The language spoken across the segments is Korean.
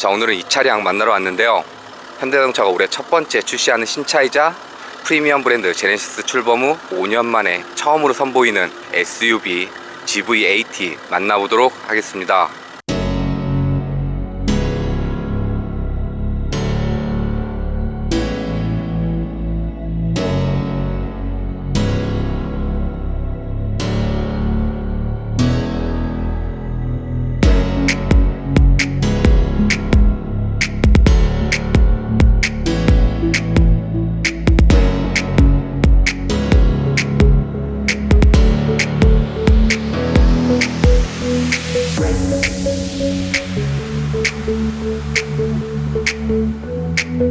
자 오늘은 이 차량 만나러 왔는데요. 현대자동차가 올해 첫 번째 출시하는 신차이자 프리미엄 브랜드 제네시스 출범 후 5년 만에 처음으로 선보이는 SUV GV80 만나보도록 하겠습니다 자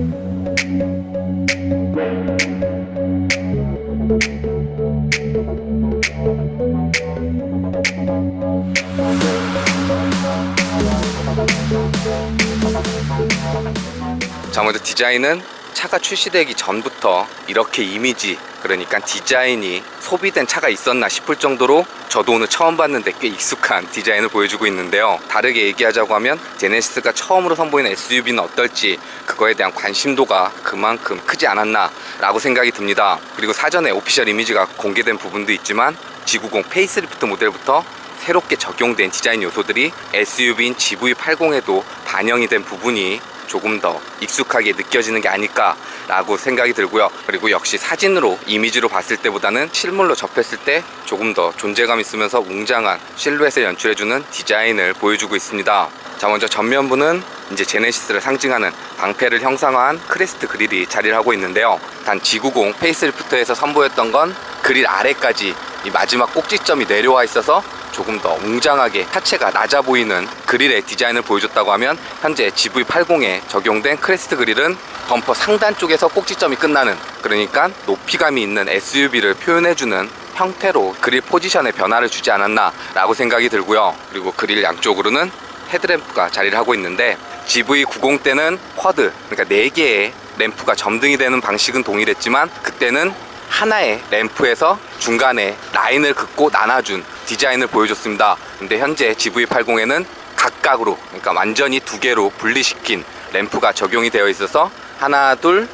먼저 디자인은 차가 출시되기 전부터 이렇게 이미지 그러니까 디자인이 소비된 차가 있었나 싶을 정도로 저도 오늘 처음 봤는데 꽤 익숙한 디자인을 보여주고 있는데요. 다르게 얘기하자고 하면 제네시스가 처음으로 선보이는 SUV는 어떨지 그거에 대한 관심도가 그만큼 크지 않았나 라고 생각이 듭니다. 그리고 사전에 오피셜 이미지가 공개된 부분도 있지만 G90 페이스리프트 모델부터 새롭게 적용된 디자인 요소들이 SUV인 GV80에도 반영이 된 부분이 조금 더 익숙하게 느껴지는 게 아닐까라고 생각이 들고요. 그리고 역시 사진으로 이미지로 봤을 때보다는 실물로 접했을 때 조금 더 존재감 있으면서 웅장한 실루엣을 연출해주는 디자인을 보여주고 있습니다. 자 먼저 전면부는 이제 제네시스를 상징하는 방패를 형상화한 크레스트 그릴이 자리를 하고 있는데요. 단 G90 페이스리프트에서 선보였던 건 그릴 아래까지 이 마지막 꼭지점이 내려와 있어서 조금 더 웅장하게 하체가 낮아 보이는 그릴의 디자인을 보여줬다고 하면 현재 GV80에 적용된 크레스트 그릴은 범퍼 상단 쪽에서 꼭지점이 끝나는 그러니까 높이감이 있는 SUV를 표현해주는 형태로 그릴 포지션에 변화를 주지 않았나 라고 생각이 들고요. 그리고 그릴 양쪽으로는 헤드램프가 자리를 하고 있는데 GV90 때는 쿼드 그러니까 4개의 램프가 점등이 되는 방식은 동일했지만 그때는 하나의 램프에서 중간에 라인을 긋고 나눠준 디자인을 보여줬습니다. 근데 현재 GV80에는 각각으로 그러니까 완전히 두 개로 분리시킨 램프가 적용이 되어 있어서 하나 둘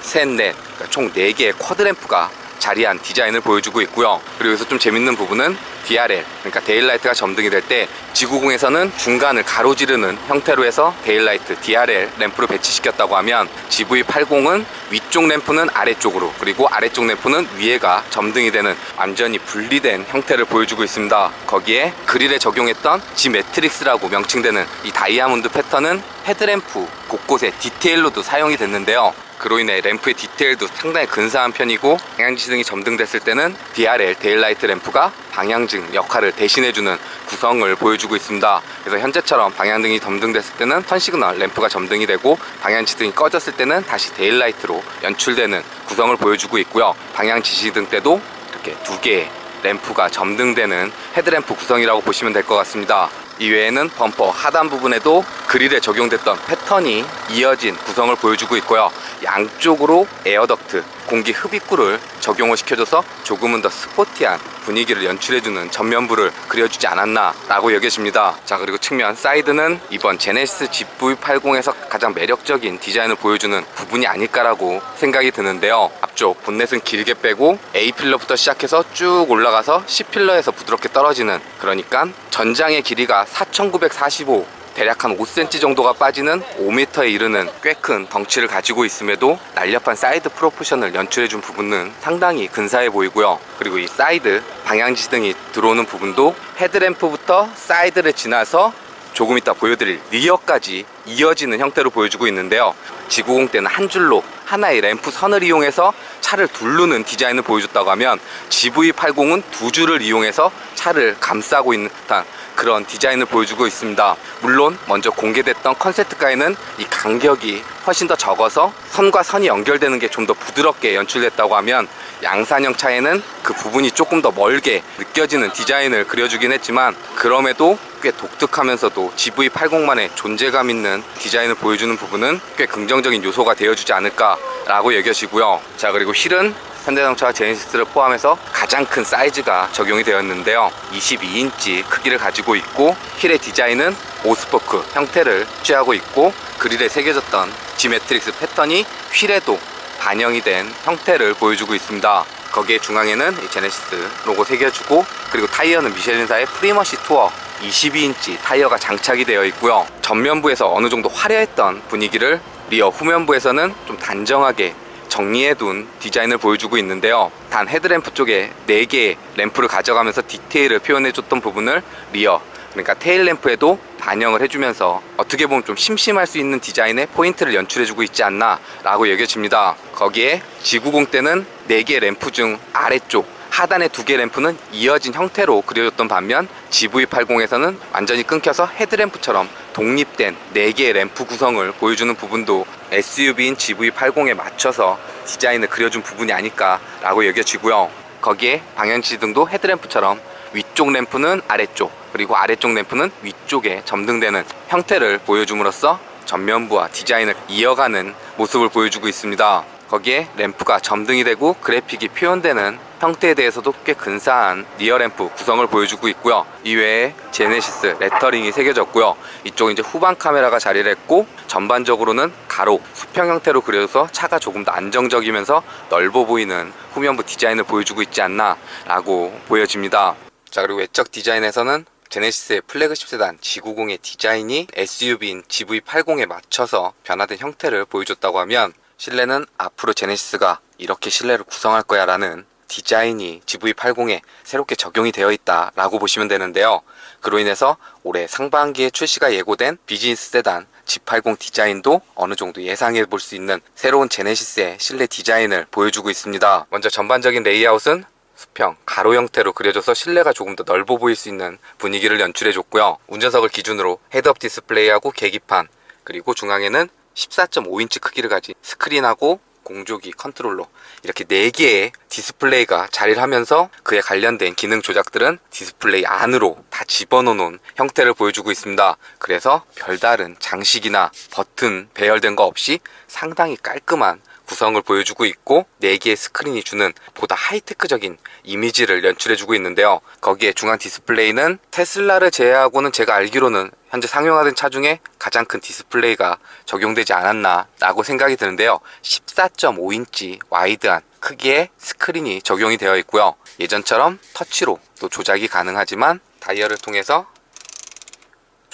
셋, 넷, 그러니까 총 4개의 쿼드 램프가 자리한 디자인을 보여주고 있고요. 그리고 여기서 좀 재밌는 부분은 DRL, 그러니까 데일라이트가 점등이 될때 G90에서는 중간을 가로지르는 형태로 해서 데일라이트, DRL 램프를 배치시켰다고 하면 GV80은 위쪽 램프는 아래쪽으로 그리고 아래쪽 램프는 위에가 점등이 되는 완전히 분리된 형태를 보여주고 있습니다. 거기에 그릴에 적용했던 G 매트릭스라고 명칭되는 이 다이아몬드 패턴은 헤드램프 곳곳에 디테일로도 사용이 됐는데요. 그로 인해 램프의 디테일도 상당히 근사한 편이고 방향지등이 점등됐을 때는 DRL 데일라이트 램프가 방향등 역할을 대신해주는 구성을 보여주고 있습니다. 그래서 현재처럼 방향등이 점등됐을 때는 턴 시그널 램프가 점등이 되고 방향지등이 꺼졌을 때는 다시 데일라이트로 연출되는 구성을 보여주고 있고요. 방향지시등 때도 이렇게 두 개의 램프가 점등되는 헤드램프 구성이라고 보시면 될 것 같습니다. 이외에는 범퍼 하단 부분에도 그릴에 적용됐던 패턴이 이어진 구성을 보여주고 있고요. 양쪽으로 에어덕트, 공기 흡입구를 적용을 시켜줘서 조금은 더 스포티한 분위기를 연출해주는 전면부를 그려주지 않았나 라고 여겨집니다. 자 그리고 측면 사이드는 이번 제네시스 GV80에서 가장 매력적인 디자인을 보여주는 부분이 아닐까라고 생각이 드는데요. 앞쪽 본넷은 길게 빼고 A 필러부터 시작해서 쭉 올라가서 C 필러에서 부드럽게 떨어지는 그러니까 전장의 길이가 4945 대략 한 5cm 정도가 빠지는 5m에 이르는 꽤 큰 덩치를 가지고 있음에도 날렵한 사이드 프로포션을 연출해준 부분은 상당히 근사해 보이고요. 그리고 이 사이드 방향지 등이 들어오는 부분도 헤드램프부터 사이드를 지나서 조금 이따 보여드릴 리어까지 이어지는 형태로 보여주고 있는데요. G90 때는 한 줄로 하나의 램프 선을 이용해서 차를 두르는 디자인을 보여줬다고 하면 GV80은 두 줄을 이용해서 차를 감싸고 있는 듯한 그런 디자인을 보여주고 있습니다. 물론 먼저 공개됐던 컨셉트가에는 이 간격이 훨씬 더 적어서 선과 선이 연결되는 게 좀 더 부드럽게 연출됐다고 하면 양산형 차에는 그 부분이 조금 더 멀게 느껴지는 디자인을 그려주긴 했지만 그럼에도 꽤 독특하면서도 GV80만의 존재감 있는 디자인을 보여주는 부분은 꽤 긍정적인 요소가 되어주지 않을까라고 여겨지고요. 자 그리고 휠은 현대자동차 제네시스를 포함해서 가장 큰 사이즈가 적용이 되었는데요. 22인치 크기를 가지고 있고 휠의 디자인은 오스포크 형태를 취하고 있고 그릴에 새겨졌던 지메트릭스 패턴이 휠에도 반영이 된 형태를 보여주고 있습니다. 거기에 중앙에는 이 제네시스 로고 새겨주고 그리고 타이어는 미쉐린사의 프리머시 투어 22인치 타이어가 장착이 되어 있고요. 전면부에서 어느 정도 화려했던 분위기를 리어 후면부에서는 좀 단정하게 정리해둔 디자인을 보여주고 있는데요. 단 헤드램프 쪽에 4개의 램프를 가져가면서 디테일을 표현해줬던 부분을 리어 그러니까 테일 램프에도 반영을 해주면서 어떻게 보면 좀 심심할 수 있는 디자인의 포인트를 연출해주고 있지 않나 라고 여겨집니다. 거기에 G90 때는 4개의 램프 중 아래쪽 하단의 두 개 램프는 이어진 형태로 그려졌던 반면 GV80에서는 완전히 끊겨서 헤드램프처럼 독립된 4개의 램프 구성을 보여주는 부분도 SUV인 GV80에 맞춰서 디자인을 그려준 부분이 아닐까라고 여겨지고요. 거기에 방향지등도 헤드램프처럼 위쪽 램프는 아래쪽 그리고 아래쪽 램프는 위쪽에 점등되는 형태를 보여줌으로써 전면부와 디자인을 이어가는 모습을 보여주고 있습니다. 거기에 램프가 점등이 되고 그래픽이 표현되는 형태에 대해서도 꽤 근사한 리어 램프 구성을 보여주고 있고요. 이외에 제네시스 레터링이 새겨졌고요. 이쪽은 이제 후방 카메라가 자리를 했고 전반적으로는 가로 수평 형태로 그려져서 차가 조금 더 안정적이면서 넓어 보이는 후면부 디자인을 보여주고 있지 않나라고 보여집니다. 자 그리고 외적 디자인에서는 제네시스의 플래그십 세단 G90의 디자인이 SUV인 GV80에 맞춰서 변화된 형태를 보여줬다고 하면 실내는 앞으로 제네시스가 이렇게 실내를 구성할 거야 라는 디자인이 GV80에 새롭게 적용이 되어 있다 라고 보시면 되는데요 그로 인해서 올해 상반기에 출시가 예고된 비즈니스 세단 G80 디자인도 어느 정도 예상해 볼 수 있는 새로운 제네시스의 실내 디자인을 보여주고 있습니다 먼저 전반적인 레이아웃은 수평, 가로 형태로 그려져서 실내가 조금 더 넓어 보일 수 있는 분위기를 연출해 줬고요. 운전석을 기준으로 헤드업 디스플레이하고 계기판, 그리고 중앙에는 14.5인치 크기를 가진 스크린하고 공조기 컨트롤러 이렇게 4개의 디스플레이가 자리를 하면서 그에 관련된 기능 조작들은 디스플레이 안으로 다 집어넣은 형태를 보여주고 있습니다. 그래서 별다른 장식이나 버튼 배열된 거 없이 상당히 깔끔한 구성을 보여주고 있고 4개의 스크린이 주는 보다 하이테크적인 이미지를 연출해주고 있는데요. 거기에 중앙 디스플레이는 테슬라를 제외하고는 제가 알기로는 현재 상용화된 차 중에 가장 큰 디스플레이가 적용되지 않았나 라고 생각이 드는데요. 14.5인치 와이드한 크기의 스크린이 적용이 되어 있고요. 예전처럼 터치로 또 조작이 가능하지만 다이얼을 통해서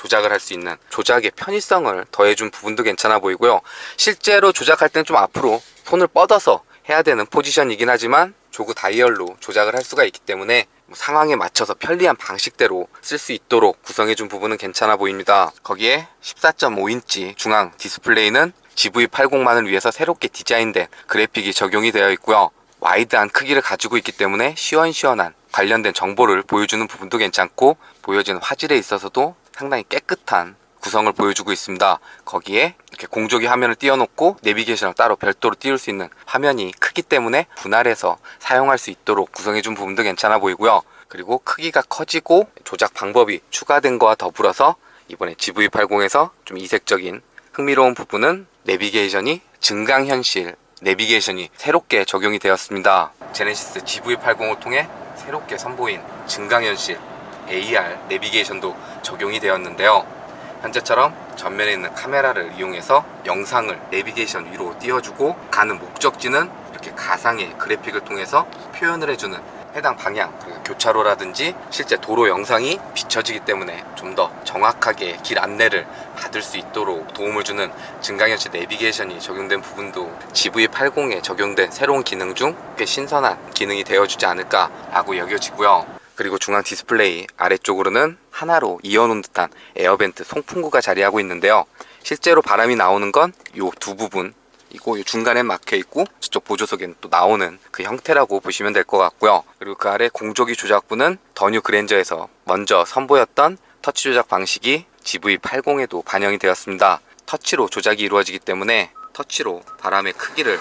조작을 할 수 있는 조작의 편의성을 더해준 부분도 괜찮아 보이고요. 실제로 조작할 때는 좀 앞으로 손을 뻗어서 해야 되는 포지션이긴 하지만 조그 다이얼로 조작을 할 수가 있기 때문에 뭐 상황에 맞춰서 편리한 방식대로 쓸 수 있도록 구성해준 부분은 괜찮아 보입니다. 거기에 14.5인치 중앙 디스플레이는 GV80만을 위해서 새롭게 디자인된 그래픽이 적용이 되어 있고요. 와이드한 크기를 가지고 있기 때문에 시원시원한 관련된 정보를 보여주는 부분도 괜찮고 보여지는 화질에 있어서도 상당히 깨끗한 구성을 보여주고 있습니다. 거기에 이렇게 공조기 화면을 띄워놓고 내비게이션을 따로 별도로 띄울 수 있는 화면이 크기 때문에 분할해서 사용할 수 있도록 구성해준 부분도 괜찮아 보이고요. 그리고 크기가 커지고 조작 방법이 추가된 거와 더불어서 이번에 GV80에서 좀 이색적인 흥미로운 부분은 내비게이션이 증강현실 내비게이션이 새롭게 적용이 되었습니다. 제네시스 GV80을 통해 새롭게 선보인 증강현실 AR 내비게이션도 적용이 되었는데요. 현재처럼 전면에 있는 카메라를 이용해서 영상을 내비게이션 위로 띄워주고 가는 목적지는 이렇게 가상의 그래픽을 통해서 표현을 해주는 해당 방향, 그리고 교차로라든지 실제 도로 영상이 비춰지기 때문에 좀 더 정확하게 길 안내를 받을 수 있도록 도움을 주는 증강현실 내비게이션이 적용된 부분도 GV80에 적용된 새로운 기능 중 꽤 신선한 기능이 되어주지 않을까라고 여겨지고요. 그리고 중앙 디스플레이 아래쪽으로는 하나로 이어놓은 듯한 에어벤트 송풍구가 자리하고 있는데요. 실제로 바람이 나오는 건 이 두 부분 이고 이 중간에 막혀 있고 저쪽 보조석에는 또 나오는 그 형태라고 보시면 될 것 같고요. 그리고 그 아래 공조기 조작부는 더뉴 그랜저에서 먼저 선보였던 터치 조작 방식이 GV80에도 반영이 되었습니다. 터치로 조작이 이루어지기 때문에 터치로 바람의 크기를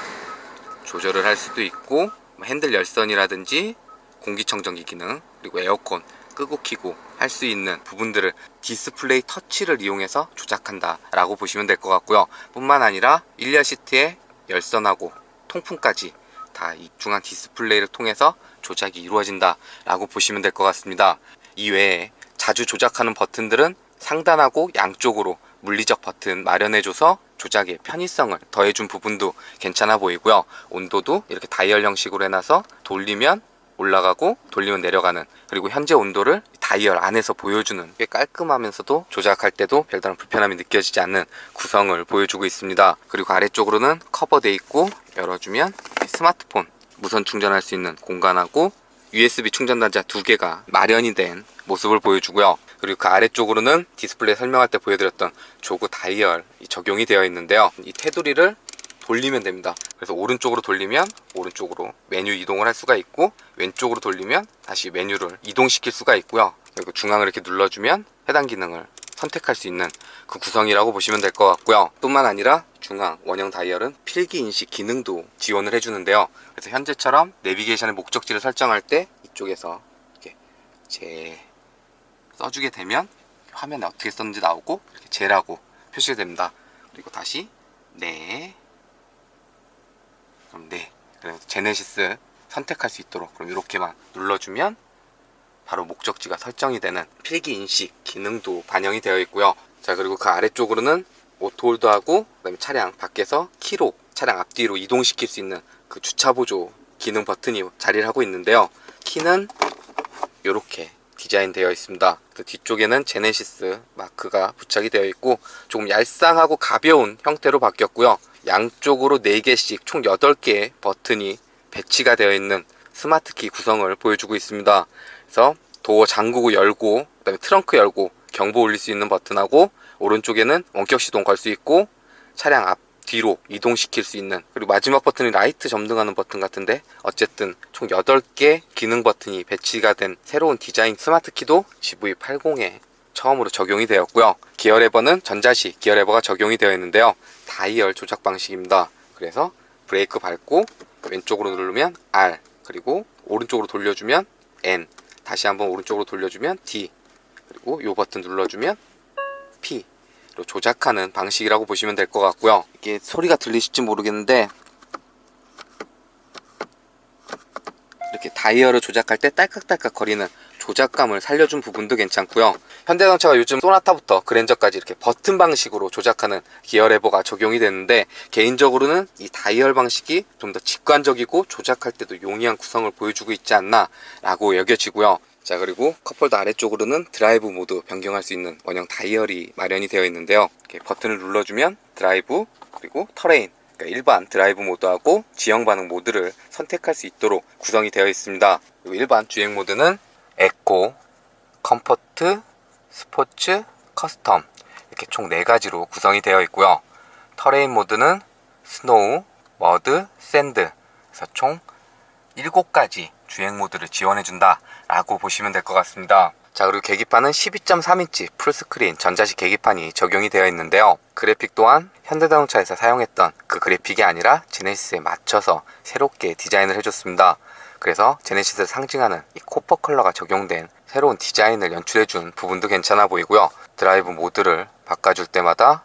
조절을 할 수도 있고 뭐 핸들 열선이라든지 공기청정기 기능 그리고 에어컨 끄고 키고 할 수 있는 부분들을 디스플레이 터치를 이용해서 조작한다 라고 보시면 될 것 같고요 뿐만 아니라 일리아 시트의 열선하고 통풍까지 다 이 중앙 디스플레이를 통해서 조작이 이루어진다 라고 보시면 될 것 같습니다 이외에 자주 조작하는 버튼들은 상단하고 양쪽으로 물리적 버튼 마련해줘서 조작의 편의성을 더해준 부분도 괜찮아 보이고요. 온도도 이렇게 다이얼 형식으로 해놔서 돌리면 올라가고 돌리면 내려가는 그리고 현재 온도를 다이얼 안에서 보여주는 꽤 깔끔하면서도 조작할 때도 별다른 불편함이 느껴지지 않는 구성을 보여주고 있습니다. 그리고 아래쪽으로는 커버돼 있고 열어주면 스마트폰 무선 충전할 수 있는 공간하고 USB 충전 단자 두 개가 마련이 된 모습을 보여주고요. 그리고 그 아래쪽으로는 디스플레이 설명할 때 보여드렸던 조그 다이얼이 적용이 되어 있는데요. 이 테두리를 돌리면 됩니다. 그래서 오른쪽으로 돌리면 오른쪽으로 메뉴 이동을 할 수가 있고 왼쪽으로 돌리면 다시 메뉴를 이동시킬 수가 있고요. 그리고 중앙을 이렇게 눌러주면 해당 기능을 선택할 수 있는 그 구성이라고 보시면 될 것 같고요. 뿐만 아니라 중앙 원형 다이얼은 필기 인식 기능도 지원을 해주는데요. 그래서 현재처럼 내비게이션의 목적지를 설정할 때 이쪽에서 이렇게 제 써주게 되면 화면에 어떻게 썼는지 나오고 이렇게 제라고 표시가 됩니다. 그리고 다시 네 그럼 네 그래서 제네시스 선택할 수 있도록 그럼 이렇게만 눌러주면 바로 목적지가 설정이 되는 필기 인식 기능도 반영이 되어 있고요. 자 그리고 그 아래쪽으로는 오토홀드하고 그다음에 차량 밖에서 키로 차량 앞뒤로 이동시킬 수 있는 그 주차 보조 기능 버튼이 자리를 하고 있는데요. 키는 이렇게 디자인 되어 있습니다. 그 뒤쪽에는 제네시스 마크가 부착이 되어 있고 조금 얄쌍하고 가벼운 형태로 바뀌었고요. 양쪽으로 4개씩 총 8개의 버튼이 배치가 되어 있는 스마트키 구성을 보여주고 있습니다. 그래서 도어 잠그고 열고 그다음에 트렁크 열고 경보 울릴 수 있는 버튼하고 오른쪽에는 원격 시동 걸 수 있고 차량 앞 뒤로 이동시킬 수 있는 그리고 마지막 버튼이 라이트 점등하는 버튼 같은데 어쨌든 총 8개 기능 버튼이 배치가 된 새로운 디자인 스마트키도 GV80에 처음으로 적용이 되었고요. 기어 레버는 전자식 기어 레버가 적용이 되어 있는데요. 다이얼 조작 방식입니다. 그래서 브레이크 밟고 왼쪽으로 누르면 R 그리고 오른쪽으로 돌려주면 N 다시 한번 오른쪽으로 돌려주면 D 그리고 이 버튼 눌러주면 P 로 조작하는 방식이라고 보시면 될 것 같고요. 이게 소리가 들리실지 모르겠는데 이렇게 다이얼을 조작할 때 딸깍딸깍 거리는 조작감을 살려준 부분도 괜찮고요. 현대자동차가 요즘 소나타부터 그랜저까지 이렇게 버튼 방식으로 조작하는 기어 레버가 적용이 되는데 개인적으로는 이 다이얼 방식이 좀 더 직관적이고 조작할 때도 용이한 구성을 보여주고 있지 않나 라고 여겨지고요. 자 그리고 컵홀더 아래쪽으로는 드라이브 모드 변경할 수 있는 원형 다이얼이 마련이 되어 있는데요. 이렇게 버튼을 눌러주면 드라이브 그리고 터레인 그러니까 일반 드라이브 모드하고 지형 반응 모드를 선택할 수 있도록 구성이 되어 있습니다. 그리고 일반 주행 모드는 에코, 컴포트, 스포츠, 커스텀 이렇게 총 4가지로 구성이 되어 있고요. 터레인 모드는 스노우, 머드, 샌드 그래서 총 7가지 주행 모드를 지원해 준다 라고 보시면 될 것 같습니다. 자 그리고 계기판은 12.3인치 풀스크린 전자식 계기판이 적용이 되어 있는데요. 그래픽 또한 현대자동차에서 사용했던 그 그래픽이 아니라 제네시스에 맞춰서 새롭게 디자인을 해줬습니다. 그래서 제네시스를 상징하는 이 코퍼 컬러가 적용된 새로운 디자인을 연출해준 부분도 괜찮아 보이고요. 드라이브 모드를 바꿔줄 때마다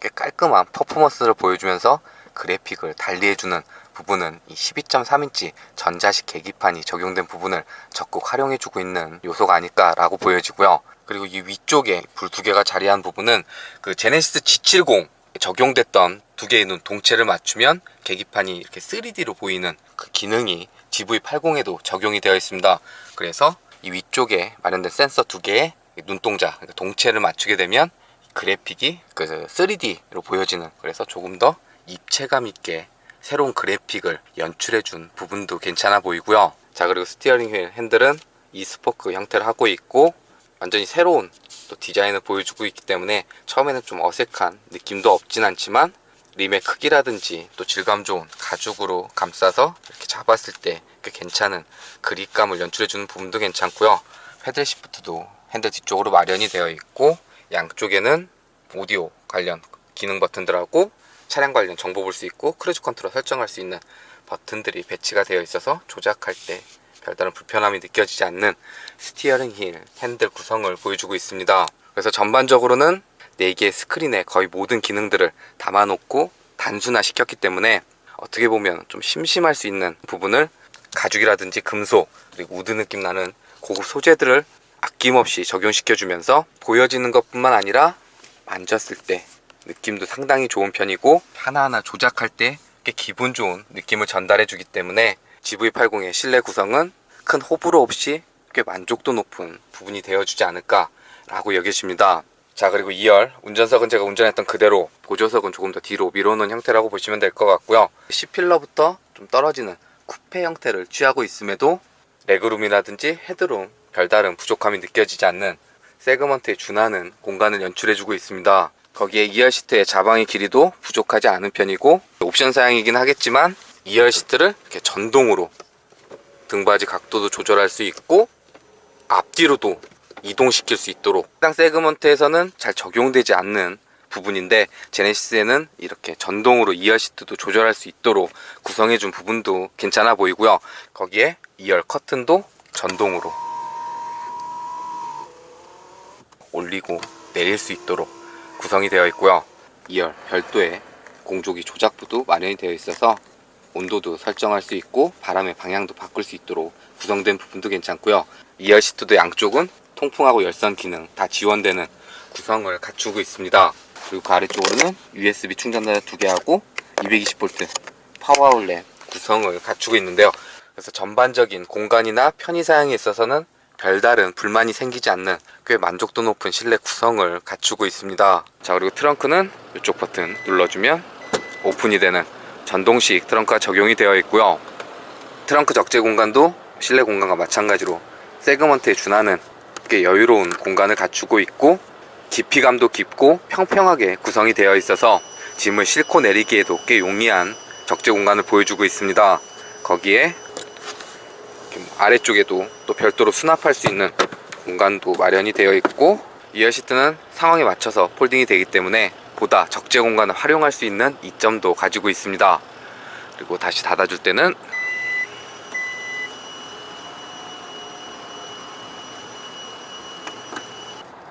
꽤 깔끔한 퍼포먼스를 보여주면서 그래픽을 달리해주는 부분은 이 12.3인치 전자식 계기판이 적용된 부분을 적극 활용해주고 있는 요소가 아닐까라고 보여지고요. 그리고 이 위쪽에 불 두 개가 자리한 부분은 그 제네시스 G70 에 적용됐던 두 개의 눈 동체를 맞추면 계기판이 이렇게 3D로 보이는 그 기능이 GV80에도 적용이 되어 있습니다. 그래서 이 위쪽에 마련된 센서 두 개의 눈동자, 그러니까 동체를 맞추게 되면 그래픽이 그 3D로 보여지는 그래서 조금 더 입체감 있게 새로운 그래픽을 연출해 준 부분도 괜찮아 보이고요. 자 그리고 스티어링 휠 핸들은 이 스포크 형태를 하고 있고 완전히 새로운 또 디자인을 보여주고 있기 때문에 처음에는 좀 어색한 느낌도 없진 않지만 림의 크기라든지 또 질감 좋은 가죽으로 감싸서 이렇게 잡았을 때꽤 괜찮은 그립감을 연출해주는 부분도 괜찮고요. 패들 시프트도 핸들 뒤쪽으로 마련이 되어 있고 양쪽에는 오디오 관련 기능 버튼들하고 차량 관련 정보 볼 수 있고 크루즈 컨트롤 설정할 수 있는 버튼들이 배치가 되어 있어서 조작할 때 별다른 불편함이 느껴지지 않는 스티어링 휠 핸들 구성을 보여주고 있습니다. 그래서 전반적으로는 4개의 스크린에 거의 모든 기능들을 담아놓고 단순화 시켰기 때문에 어떻게 보면 좀 심심할 수 있는 부분을 가죽이라든지 금속 그리고 우드 느낌 나는 고급 소재들을 아낌없이 적용시켜주면서 보여지는 것뿐만 아니라 만졌을 때 느낌도 상당히 좋은 편이고 하나하나 조작할 때 꽤 기분 좋은 느낌을 전달해 주기 때문에 GV80의 실내 구성은 큰 호불호 없이 꽤 만족도 높은 부분이 되어주지 않을까라고 여겨집니다. 자 그리고 2열. 운전석은 제가 운전했던 그대로 보조석은 조금 더 뒤로 밀어놓은 형태라고 보시면 될 것 같고요. C필러부터 좀 떨어지는 쿠페 형태를 취하고 있음에도 레그룸이라든지 헤드룸 별다른 부족함이 느껴지지 않는 세그먼트에 준하는 공간을 연출해주고 있습니다. 거기에 2열 시트의 자방의 길이도 부족하지 않은 편이고 옵션 사양이긴 하겠지만 2열 시트를 이렇게 전동으로 등받이 각도도 조절할 수 있고 앞뒤로도 이동시킬 수 있도록. 해당 세그먼트에서는 잘 적용되지 않는 부분인데 제네시스에는 이렇게 전동으로 2열 시트도 조절할 수 있도록 구성해 준 부분도 괜찮아 보이고요. 거기에 2열 커튼도 전동으로 올리고 내릴 수 있도록 구성이 되어 있고요. 2열 별도의 공조기 조작부도 마련이 되어 있어서 온도도 설정할 수 있고 바람의 방향도 바꿀 수 있도록 구성된 부분도 괜찮고요. 2열 시트도 양쪽은 통풍하고 열선 기능 다 지원되는 구성을 갖추고 있습니다. 그리고 그 아래쪽으로는 USB 충전자 두 개하고 220V 파워 아울렛 구성을 갖추고 있는데요. 그래서 전반적인 공간이나 편의 사양에 있어서는 별다른 불만이 생기지 않는 꽤 만족도 높은 실내 구성을 갖추고 있습니다. 자 그리고 트렁크는 이쪽 버튼 눌러주면 오픈이 되는 전동식 트렁크가 적용이 되어 있고요. 트렁크 적재 공간도 실내 공간과 마찬가지로 세그먼트에 준하는 꽤 여유로운 공간을 갖추고 있고 깊이감도 깊고 평평하게 구성이 되어 있어서 짐을 싣고 내리기에도 꽤 용이한 적재 공간을 보여주고 있습니다. 거기에 아래쪽에도 또 별도로 수납할 수 있는 공간도 마련이 되어 있고 이어 시트는 상황에 맞춰서 폴딩이 되기 때문에 보다 적재 공간을 활용할 수 있는 이점도 가지고 있습니다. 그리고 다시 닫아줄 때는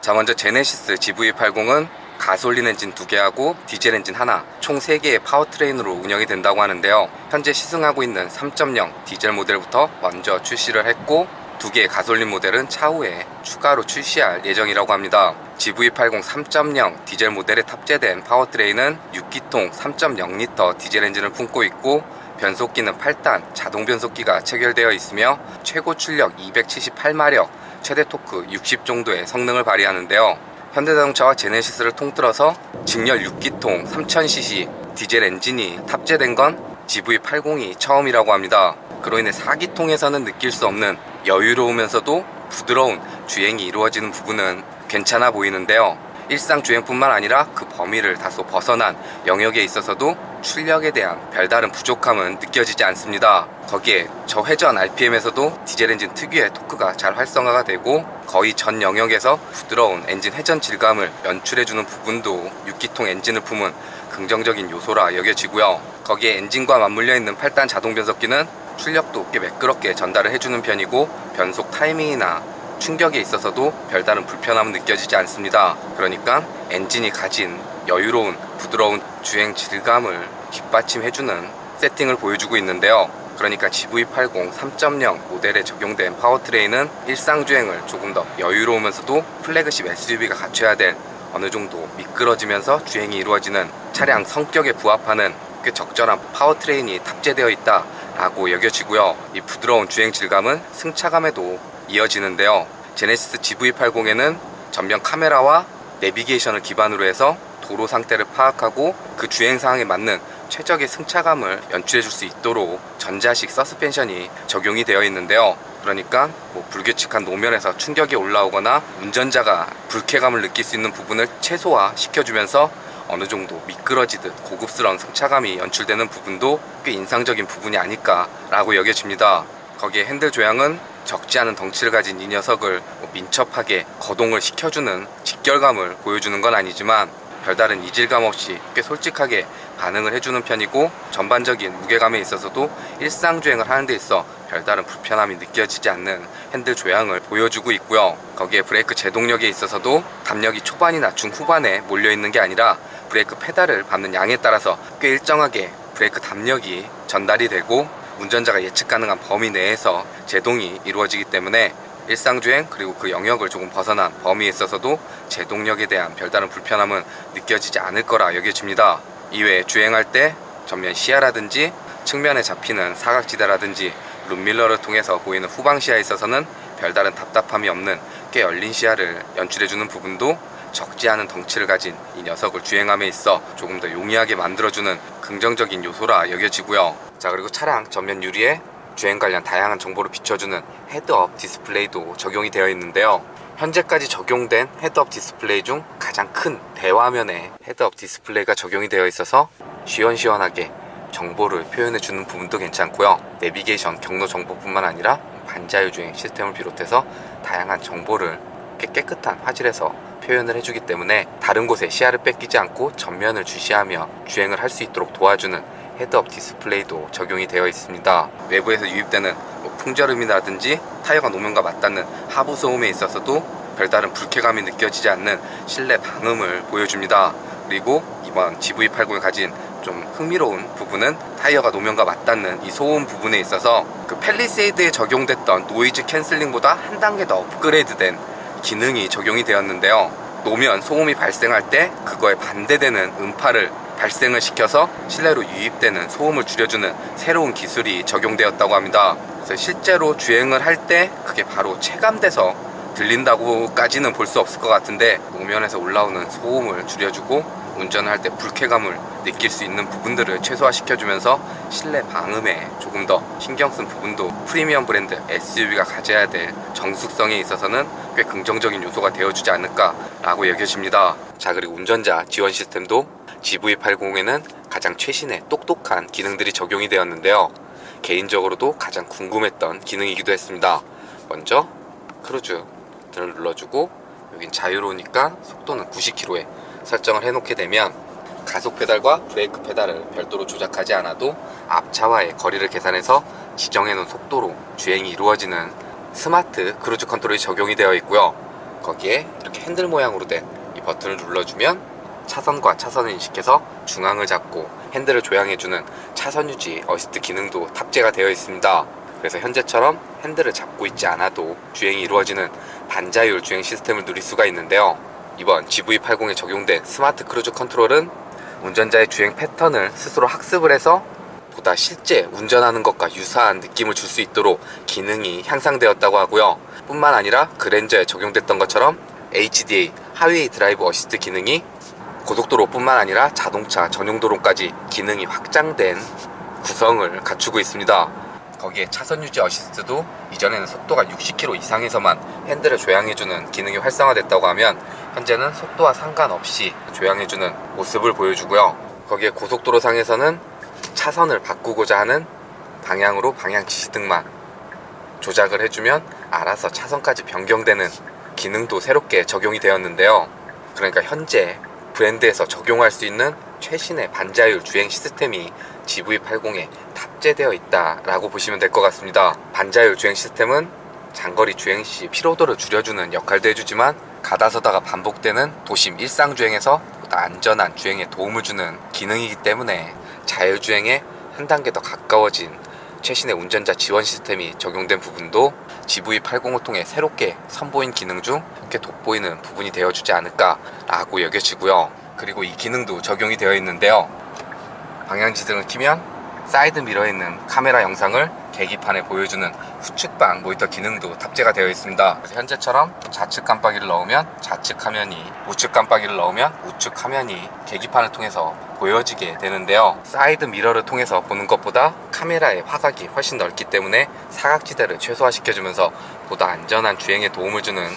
자 먼저 제네시스 GV80은 가솔린 엔진 2개하고 디젤 엔진 하나 총 3개의 파워트레인으로 운영이 된다고 하는데요. 현재 시승하고 있는 3.0 디젤 모델부터 먼저 출시를 했고 두 개의 가솔린 모델은 차후에 추가로 출시할 예정이라고 합니다. GV80 3.0 디젤 모델에 탑재된 파워트레인은 6기통 3.0L 디젤 엔진을 품고 있고 변속기는 8단 자동 변속기가 체결되어 있으며 최고 출력 278마력 최대 토크 60 정도의 성능을 발휘하는데요. 현대자동차와 제네시스를 통틀어서 직렬 6기통 3000cc 디젤 엔진이 탑재된 건 GV80이 처음이라고 합니다. 그로 인해 4기통에서는 느낄 수 없는 여유로우면서도 부드러운 주행이 이루어지는 부분은 괜찮아 보이는데요. 일상 주행뿐만 아니라 그 범위를 다소 벗어난 영역에 있어서도 출력에 대한 별다른 부족함은 느껴지지 않습니다. 거기에 저회전 RPM에서도 디젤 엔진 특유의 토크가 잘 활성화가 되고 거의 전 영역에서 부드러운 엔진 회전 질감을 연출해주는 부분도 6기통 엔진을 품은 긍정적인 요소라 여겨지고요. 거기에 엔진과 맞물려 있는 8단 자동 변속기는 출력도 꽤 매끄럽게 전달을 해주는 편이고 변속 타이밍이나 충격에 있어서도 별다른 불편함은 느껴지지 않습니다. 그러니까 엔진이 가진 여유로운 부드러운 주행 질감을 뒷받침해주는 세팅을 보여주고 있는데요. 그러니까 GV80 3.0 모델에 적용된 파워트레인은 일상 주행을 조금 더 여유로우면서도 플래그십 SUV가 갖춰야 될 어느 정도 미끄러지면서 주행이 이루어지는 차량 성격에 부합하는 꽤 적절한 파워트레인이 탑재되어 있다라고 여겨지고요. 이 부드러운 주행 질감은 승차감에도 이어지는데요. 제네시스 GV80에는 전면 카메라와 내비게이션을 기반으로 해서 도로 상태를 파악하고 그 주행 상황에 맞는 최적의 승차감을 연출해 줄 수 있도록 전자식 서스펜션이 적용이 되어 있는데요. 그러니까 뭐 불규칙한 노면에서 충격이 올라오거나 운전자가 불쾌감을 느낄 수 있는 부분을 최소화 시켜주면서 어느 정도 미끄러지듯 고급스러운 승차감이 연출되는 부분도 꽤 인상적인 부분이 아닐까라고 여겨집니다. 거기에 핸들 조향은 적지 않은 덩치를 가진 이 녀석을 뭐 민첩하게 거동을 시켜주는 직결감을 보여주는 건 아니지만 별다른 이질감 없이 꽤 솔직하게 반응을 해주는 편이고 전반적인 무게감에 있어서도 일상 주행을 하는 데 있어 별다른 불편함이 느껴지지 않는 핸들 조향을 보여주고 있고요. 거기에 브레이크 제동력에 있어서도 담력이 초반이나 중후반에 몰려 있는 게 아니라 브레이크 페달을 밟는 양에 따라서 꽤 일정하게 브레이크 담력이 전달이 되고 운전자가 예측 가능한 범위 내에서 제동이 이루어지기 때문에 일상주행 그리고 그 영역을 조금 벗어난 범위에 있어서도 제동력에 대한 별다른 불편함은 느껴지지 않을 거라 여겨집니다. 이외에 주행할 때 전면 시야라든지 측면에 잡히는 사각지대라든지 룸밀러를 통해서 보이는 후방 시야에 있어서는 별다른 답답함이 없는 꽤 열린 시야를 연출해주는 부분도 적지 않은 덩치를 가진 이 녀석을 주행함에 있어 조금 더 용이하게 만들어주는 긍정적인 요소라 여겨지고요. 자 그리고 차량 전면 유리에 주행 관련 다양한 정보를 비춰주는 헤드업 디스플레이도 적용이 되어 있는데요. 현재까지 적용된 헤드업 디스플레이 중 가장 큰 대화면에 헤드업 디스플레이가 적용이 되어 있어서 시원시원하게 정보를 표현해 주는 부분도 괜찮고요. 내비게이션 경로 정보뿐만 아니라 반자율 주행 시스템을 비롯해서 다양한 정보를 꽤 깨끗한 화질에서 표현을 해주기 때문에 다른 곳에 시야를 뺏기지 않고 전면을 주시하며 주행을 할 수 있도록 도와주는 헤드업 디스플레이도 적용이 되어 있습니다. 외부에서 유입되는 뭐 풍절음이라든지 타이어가 노면과 맞닿는 하부 소음에 있어서도 별다른 불쾌감이 느껴지지 않는 실내 방음을 보여줍니다. 그리고 이번 GV80이 가진 좀 흥미로운 부분은 타이어가 노면과 맞닿는 이 소음 부분에 있어서 그 펠리세이드에 적용됐던 노이즈 캔슬링보다 한 단계 더 업그레이드된 기능이 적용이 되었는데요. 노면 소음이 발생할 때 그거에 반대되는 음파를 발생을 시켜서 실내로 유입되는 소음을 줄여주는 새로운 기술이 적용되었다고 합니다. 그래서 실제로 주행을 할 때 그게 바로 체감돼서 들린다고까지는 볼 수 없을 것 같은데 노면에서 올라오는 소음을 줄여주고 운전을 할 때 불쾌감을 느낄 수 있는 부분들을 최소화시켜주면서 실내 방음에 조금 더 신경 쓴 부분도 프리미엄 브랜드 SUV가 가져야 될 정숙성에 있어서는 꽤 긍정적인 요소가 되어주지 않을까라고 여겨집니다. 자 그리고 운전자 지원 시스템도 GV80에는 가장 최신의 똑똑한 기능들이 적용이 되었는데요. 개인적으로도 가장 궁금했던 기능이기도 했습니다. 먼저 크루즈 버튼을 눌러주고 여긴 자유로우니까 속도는 90km에 설정을 해놓게 되면 가속 페달과 브레이크 페달을 별도로 조작하지 않아도 앞차와의 거리를 계산해서 지정해놓은 속도로 주행이 이루어지는 스마트 크루즈 컨트롤이 적용이 되어 있고요. 거기에 이렇게 핸들 모양으로 된 이 버튼을 눌러주면 차선과 차선을 인식해서 중앙을 잡고 핸들을 조향해주는 차선 유지 어시스트 기능도 탑재가 되어 있습니다. 그래서 현재처럼 핸들을 잡고 있지 않아도 주행이 이루어지는 반자율 주행 시스템을 누릴 수가 있는데요. 이번 GV80에 적용된 스마트 크루즈 컨트롤은 운전자의 주행 패턴을 스스로 학습을 해서 보다 실제 운전하는 것과 유사한 느낌을 줄 수 있도록 기능이 향상되었다고 하고요. 뿐만 아니라 그랜저에 적용됐던 것처럼 HDA 하위 드라이브 어시스트 기능이 고속도로뿐만 아니라 자동차 전용 도로까지 기능이 확장된 구성을 갖추고 있습니다. 거기에 차선 유지 어시스트도 이전에는 속도가 60km 이상에서만 핸들을 조향해주는 기능이 활성화됐다고 하면 현재는 속도와 상관없이 조향해주는 모습을 보여주고요. 거기에 고속도로 상에서는 차선을 바꾸고자 하는 방향으로 방향 지시등만 조작을 해주면 알아서 차선까지 변경되는 기능도 새롭게 적용이 되었는데요. 그러니까 현재 브랜드에서 적용할 수 있는 최신의 반자율 주행 시스템이 GV80에 탑재되어 있다라고 보시면 될 것 같습니다. 반자율 주행 시스템은 장거리 주행 시 피로도를 줄여주는 역할도 해주지만 가다서다가 반복되는 도심 일상 주행에서 안전한 주행에 도움을 주는 기능이기 때문에 자율주행에 한 단계 더 가까워진 최신의 운전자 지원 시스템이 적용된 부분도 GV80을 통해 새롭게 선보인 기능 중꽤 돋보이는 부분이 되어주지 않을까라고 여겨지고요. 그리고 이 기능도 적용이 되어 있는데요. 방향지등을 키면 사이드 미러에 있는 카메라 영상을 계기판에 보여주는 후측방 모니터 기능도 탑재가 되어 있습니다. 현재처럼 좌측 깜빡이를 넣으면 좌측 화면이, 우측 깜빡이를 넣으면 우측 화면이 계기판을 통해서 보여지게 되는데요. 사이드 미러를 통해서 보는 것보다 카메라의 화각이 훨씬 넓기 때문에 사각지대를 최소화시켜주면서 보다 안전한 주행에 도움을 주는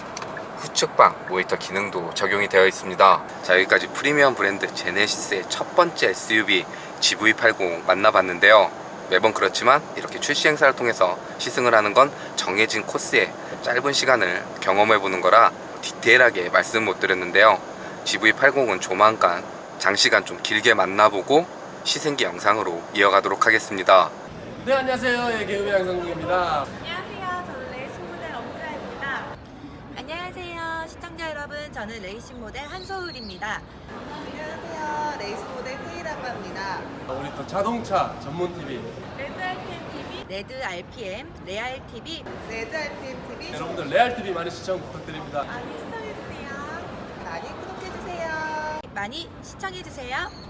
후측방 모니터 기능도 적용이 되어 있습니다. 자 여기까지 프리미엄 브랜드 제네시스의 첫 번째 SUV GV80 만나봤는데요. 매번 그렇지만 이렇게 출시 행사를 통해서 시승을 하는 건 정해진 코스에 짧은 시간을 경험해 보는 거라 디테일하게 말씀 못 드렸는데요. GV80은 조만간 장시간 좀 길게 만나보고 시승기 영상으로 이어가도록 하겠습니다. 네 안녕하세요 예, 개그맨 양성국입니다 시청자 여러분. 저는 레이싱 모델 한서울입니다. 안녕하세요. 레이스 모델 테이라고 합니다. 우리 또 자동차 전문 TV 레드알텐 TV 레드 RPM, 레알 TV 레드 RPM TV 여러분들 레알 TV 많이 시청 부탁드립니다. 많이 시청해주세요. 많이 구독해주세요. 많이 시청해 주세요.